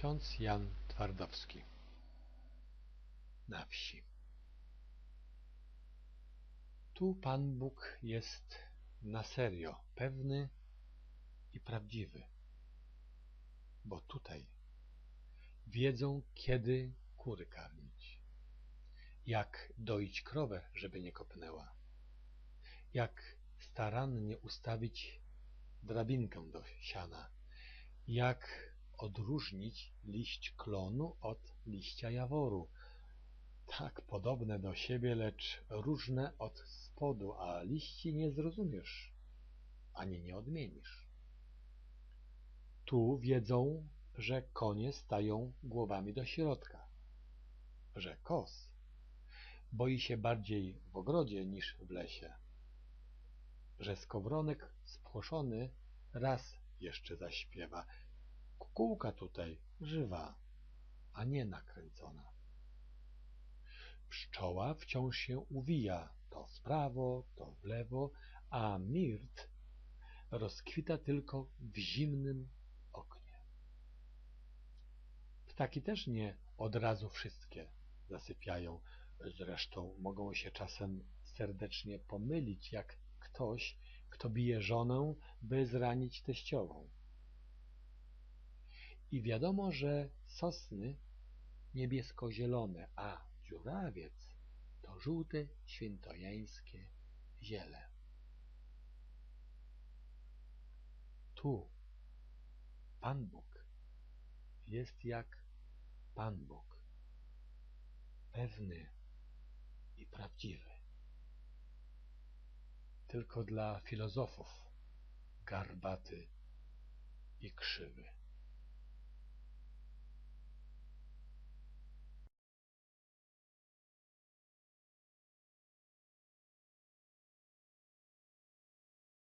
Ksiądz Jan Twardowski. Na wsi. Tu Pan Bóg jest na serio pewny i prawdziwy, bo tutaj wiedzą, kiedy kury karmić, jak doić krowę, żeby nie kopnęła, jak starannie ustawić drabinkę do siana, jak odróżnić liść klonu od liścia jaworu, tak podobne do siebie, lecz różne od spodu, a liści nie zrozumiesz, ani nie odmienisz. Tu wiedzą, że konie stają głowami do środka, że kos boi się bardziej w ogrodzie niż w lesie, że skowronek spłoszony raz jeszcze zaśpiewa. Kukułka tutaj żywa, a nie nakręcona. Pszczoła wciąż się uwija, to w prawo, to w lewo, a mirt rozkwita tylko w zimnym oknie. Ptaki też nie od razu wszystkie zasypiają, zresztą mogą się czasem serdecznie pomylić, jak ktoś, kto bije żonę, by zranić teściową. I wiadomo, że sosny niebiesko-zielone, a dziurawiec to żółte świętojańskie ziele. Tu Pan Bóg jest jak Pan Bóg, pewny i prawdziwy. Tylko dla filozofów garbaty i krzywy.